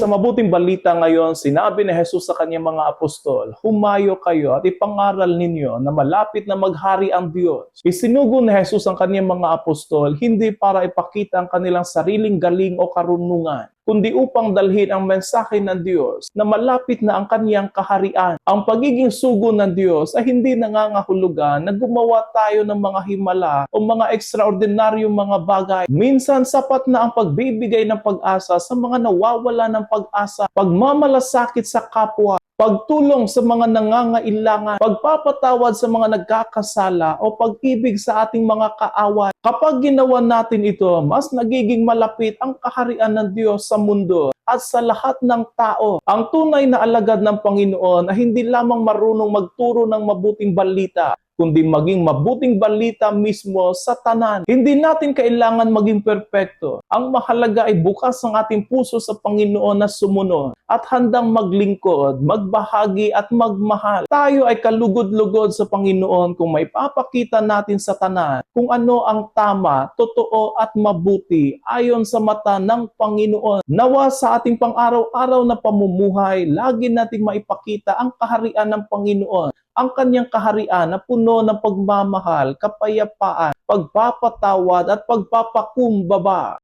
Sa mabuting balita ngayon, sinabi ni Jesus sa kanyang mga apostol, Humayo kayo at ipangaral ninyo na malapit na maghari ang Diyos. Isinugo ni Jesus ang kanyang mga apostol hindi para ipakita ang kanilang sariling galing o karunungan, kundi upang dalhin ang mensahe ng Diyos na malapit na ang kanyang kaharian. Ang pagiging sugo ng Diyos ay hindi nangangahulugan na gumawa tayo ng mga himala o mga ekstraordinaryong mga bagay. Minsan sapat na ang pagbibigay ng pag-asa sa mga nawawala ng pag-asa, pagmamalasakit sa kapwa, pagtulong sa mga nangangailangan, pagpapatawad sa mga nagkakasala o pag-ibig sa ating mga kaaway. Kapag ginawa natin ito, mas nagiging malapit ang kaharian ng Diyos sa mundo at sa lahat ng tao. Ang tunay na alagad ng Panginoon ay hindi lamang marunong magturo ng mabuting balita, kundi maging mabuting balita mismo sa tanan. Hindi natin kailangan maging perpekto. Ang mahalaga ay bukas ang ating puso sa Panginoon na sumunod at handang maglingkod, magbahagi at magmahal. Tayo ay kalugod-lugod sa Panginoon kung may papakita natin sa tanan kung ano ang tama, totoo at mabuti ayon sa mata ng Panginoon. Nawa sa ating pang-araw-araw na pamumuhay, lagi nating maipakita ang kaharian ng Panginoon ang kanyang kaharian na puno ng pagmamahal, kapayapaan, pagpapatawad at pagpapakumbaba.